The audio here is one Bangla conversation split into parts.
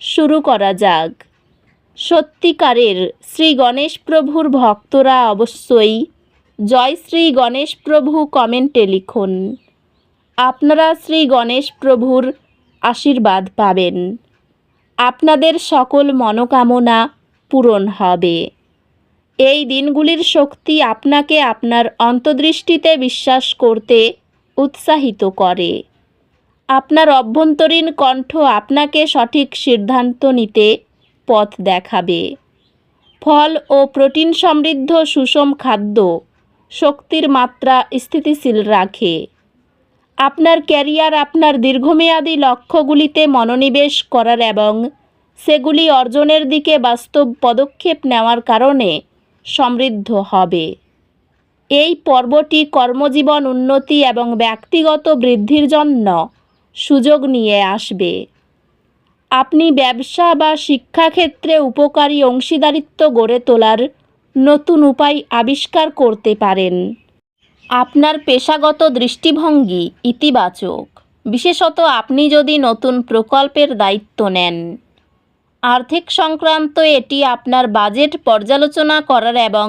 শুরু করা যাক। সত্যিকারের শ্রী গণেশ প্রভুর ভক্তরা অবশ্যই জয় শ্রী গণেশ প্রভু কমেন্টে লিখুন। আপনারা শ্রী গণেশ প্রভুর আশীর্বাদ পাবেন। আপনাদের সকল মনোকামনা পূরণ হবে। এই দিনগুলির শক্তি আপনাকে আপনার অন্তর্দৃষ্টিতে বিশ্বাস করতে উৎসাহিত করে। আপনার অভ্যন্তরীণ কণ্ঠ আপনাকে সঠিক সিদ্ধান্ত নিতে পথ দেখাবে। ফল ও প্রোটিন সমৃদ্ধ সুষম খাদ্য শক্তির মাত্রা স্থিতিশীল রাখে। আপনার ক্যারিয়ার আপনার দীর্ঘমেয়াদী লক্ষ্যগুলিতে মনোনিবেশ করার এবং সেগুলি অর্জনের দিকে বাস্তব পদক্ষেপ নেওয়ার কারণে সমৃদ্ধ হবে। এই পর্বটি কর্মজীবন উন্নতি এবং ব্যক্তিগত বৃদ্ধির জন্য সুযোগ নিয়ে আসবে। আপনি ব্যবসা বা শিক্ষাক্ষেত্রে উপকারী অংশীদারিত্ব গড়ে তোলার নতুন উপায় আবিষ্কার করতে পারেন। আপনার পেশাগত দৃষ্টিভঙ্গি ইতিবাচক। বিশেষত আপনি যদি নতুন প্রকল্পের দায়িত্ব নেন। আর্থিক সংক্রান্ত এটি আপনার বাজেট পর্যালোচনা করার এবং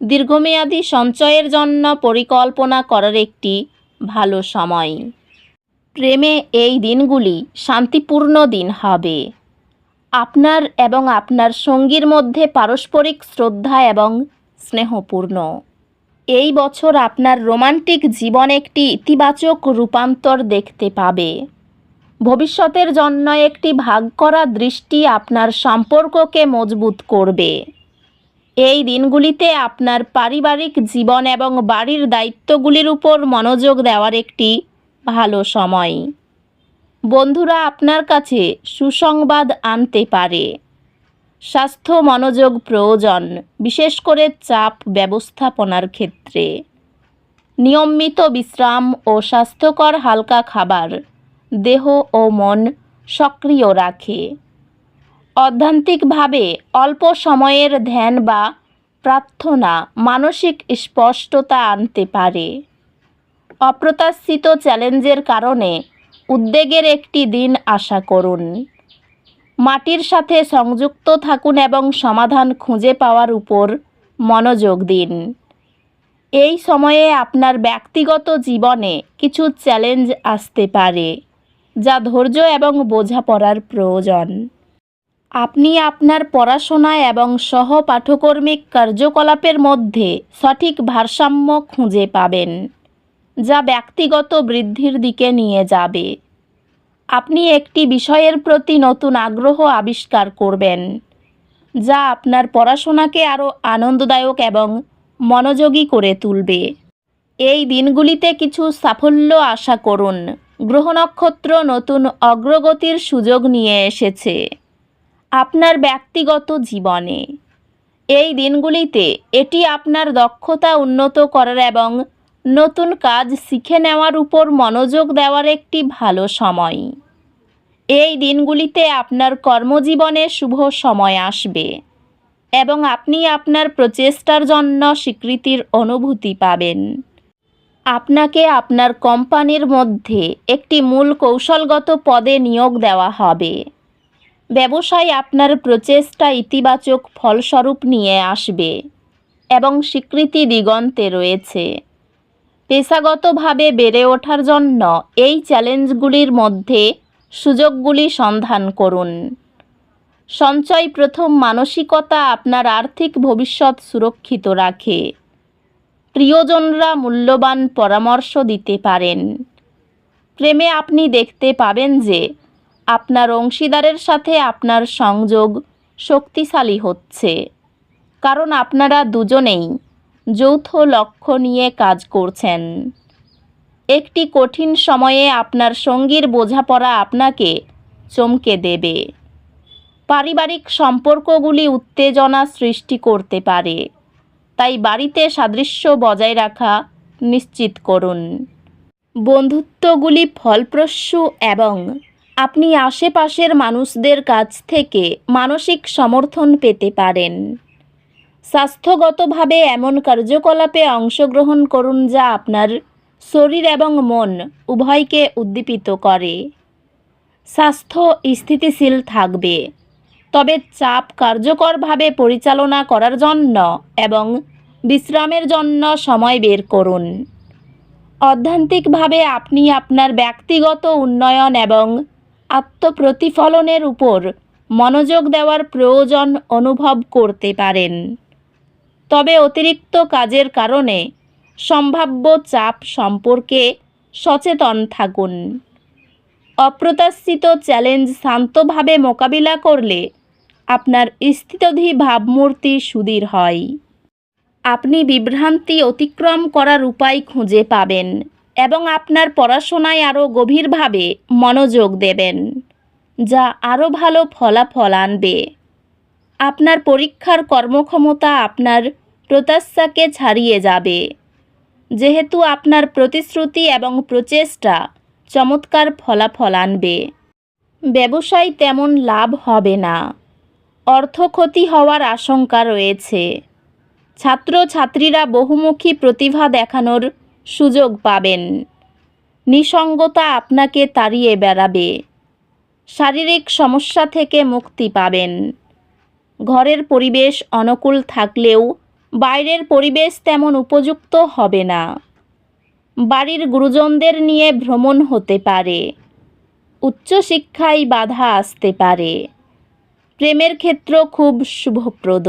দীর্ঘমেয়াদী সঞ্চয়ের জন্য পরিকল্পনা করার একটি ভালো সময়। প্রেমে এই দিনগুলি শান্তিপূর্ণ দিন হবে। আপনার এবং আপনার সঙ্গীর মধ্যে পারস্পরিক শ্রদ্ধা এবং স্নেহপূর্ণ। এই বছর আপনার রোমান্টিক জীবন একটি ইতিবাচক রূপান্তর দেখতে পাবে। ভবিষ্যতের জন্য একটি ভাগ করা দৃষ্টি আপনার সম্পর্ককে মজবুত করবে। এই দিনগুলিতে আপনার পারিবারিক জীবন এবং বাড়ির দায়িত্বগুলির উপর মনোযোগ দেওয়ার একটি ভালো সময়। বন্ধুরা আপনার কাছে সুসংবাদ আনতে পারে। স্বাস্থ্য মনোযোগ প্রয়োজন, বিশেষ করে চাপ ব্যবস্থাপনার ক্ষেত্রে। নিয়মিত বিশ্রাম ও স্বাস্থ্যকর হালকা খাবার দেহ ও মন সক্রিয় রাখে। অধ্যান্তিকভাবে অল্প সময়ের ধ্যান বা প্রার্থনা মানসিক স্পষ্টতা আনতে পারে। অপ্রত্যাশিত চ্যালেঞ্জের কারণে উদ্বেগের একটি দিন আশা করুন। মাটির সাথে সংযুক্ত থাকুন এবং সমাধান খুঁজে পাওয়ার উপর মনোযোগ দিন। এই সময়ে আপনার ব্যক্তিগত জীবনে কিছু চ্যালেঞ্জ আসতে পারে, যা ধৈর্য এবং বোঝাপড়ার প্রয়োজন। আপনি আপনার পড়াশোনা এবং সহপাঠকর্মিক কার্যকলাপের মধ্যে সঠিক ভারসাম্য খুঁজে পাবেন। যা ব্যক্তিগত বৃদ্ধির দিকে নিয়ে যাবে। আপনি একটি বিষয়ের প্রতি নতুন আগ্রহ আবিষ্কার করবেন, যা আপনার পড়াশোনাকে আরও আনন্দদায়ক এবং মনোযোগী করে তুলবে। এই দিনগুলিতে কিছু সাফল্য আশা করুন। গ্রহ নক্ষত্র নতুন অগ্রগতির সুযোগ নিয়ে এসেছে আপনার ব্যক্তিগত জীবনে। এই দিনগুলিতে এটি আপনার দক্ষতা উন্নত করার এবং নতুন কাজ শিখে নেওয়ার উপর মনোযোগ দেওয়ার একটি ভালো সময়। এই দিনগুলিতে আপনার কর্মজীবনে শুভ সময় আসবে এবং আপনি আপনার প্রচেষ্টার জন্য স্বীকৃতির অনুভূতি পাবেন। আপনাকে আপনার কোম্পানির মধ্যে একটি মূল কৌশলগত পদে নিয়োগ দেওয়া হবে। ব্যবসায় আপনার প্রচেষ্টা ইতিবাচক ফলস্বরূপ নিয়ে আসবে এবং স্বীকৃতি দিগন্তে রয়েছে। পেশাগতভাবে বেড়ে ওঠার জন্য এই চ্যালেঞ্জগুলির মধ্যে সুযোগগুলি সন্ধান করুন। সঞ্চয় প্রথম মানসিকতা আপনার আর্থিক ভবিষ্যৎ সুরক্ষিত রাখে। প্রিয়জনরা মূল্যবান পরামর্শ দিতে পারেন। প্রেমে আপনি দেখতে পাবেন যে আপনার অংশীদারের সাথে আপনার সংযোগ শক্তিশালী হচ্ছে। কারণ আপনারা দুজনেই যৌথ লক্ষ্য নিয়ে কাজ করছেন। একটি কঠিন সময়ে আপনার সঙ্গীর বোঝাপড়া আপনাকে চমকে দেবে। পারিবারিক সম্পর্কগুলি উত্তেজনা সৃষ্টি করতে পারে। তাই বাড়িতে সাদৃশ্য বজায় রাখা নিশ্চিত করুন। বন্ধুত্বগুলি ফলপ্রসূ এবং আপনি আশেপাশের মানুষদের কাছ থেকে মানসিক সমর্থন পেতে পারেন। স্বাস্থ্যগতভাবে এমন কার্যকলাপে অংশগ্রহণ করুন যা আপনার শরীর এবং মন উভয়কে উদ্দীপিত করে। স্বাস্থ্য স্থিতিশীল থাকবে। তবে চাপ কার্যকরভাবে পরিচালনা করার জন্য এবং বিশ্রামের জন্য সময় বের করুন। অধ্যান্তিকভাবে আপনি আপনার ব্যক্তিগত উন্নয়ন এবং আত্মপ্রতিফলনের উপর মনোযোগ দেওয়ার প্রয়োজন অনুভব করতে পারেন। তবে অতিরিক্ত কাজের কারণে সম্ভাব্য চাপ সম্পর্কে সচেতন থাকুন। অপ্রত্যাশিত চ্যালেঞ্জ শান্তভাবে মোকাবিলা করলে আপনার স্থিতধী ভাবমূর্তি সুদীর হয়। আপনি বিভ্রান্তি অতিক্রম করার উপায় খুঁজে পাবেন এবং আপনার পড়াশোনায় আরও গভীরভাবে মনোযোগ দেবেন, যা আরও ভালো ফলাফল আনবে। আপনার পরীক্ষার কর্মক্ষমতা আপনার প্রত্যাশাকে ছাড়িয়ে যাবে। যেহেতু আপনার প্রতিশ্রুতি এবং প্রচেষ্টা চমৎকার ফলাফল আনবে। ব্যবসায় তেমন লাভ হবে না। অর্থ ক্ষতি হওয়ার আশঙ্কা রয়েছে। ছাত্রছাত্রীরা বহুমুখী প্রতিভা দেখানোর সুযোগ পাবেন। নিসঙ্গতা আপনাকে তাড়িয়ে বেড়াবে। শারীরিক সমস্যা থেকে মুক্তি পাবেন। ঘরের পরিবেশ অনুকূল থাকলেও বাইরের পরিবেশ তেমন উপযুক্ত হবে না। বাড়ির গুরুজনদের নিয়ে ভ্রমণ হতে পারে। উচ্চশিক্ষায় বাধা আসতে পারে। প্রেমের ক্ষেত্র খুব শুভপ্রদ।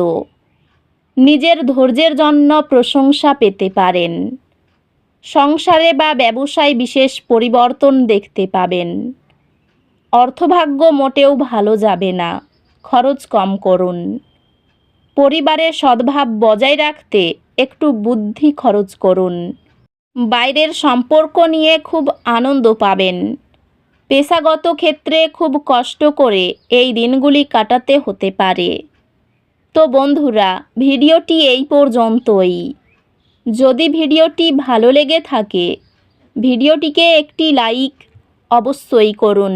নিজের ধৈর্যের জন্য প্রশংসা পেতে পারেন। সংসারে বা ব্যবসায় বিশেষ পরিবর্তন দেখতে পাবেন। অর্থভাগ্য মোটেও ভালো যাবে না। খরচ কম করুন। পরিবারে সদ্ভাব বজায় রাখতে একটু বুদ্ধি খরচ করুন। বাইরের সম্পর্ক নিয়ে খুব আনন্দ পাবেন। পেশাগত ক্ষেত্রে খুব কষ্ট করে এই দিনগুলি কাটাতে হতে পারে। তো বন্ধুরা, ভিডিওটি এই পর্যন্তই। যদি ভিডিওটি ভালো লেগে থাকে, ভিডিওটিকে একটি লাইক অবশ্যই করুন।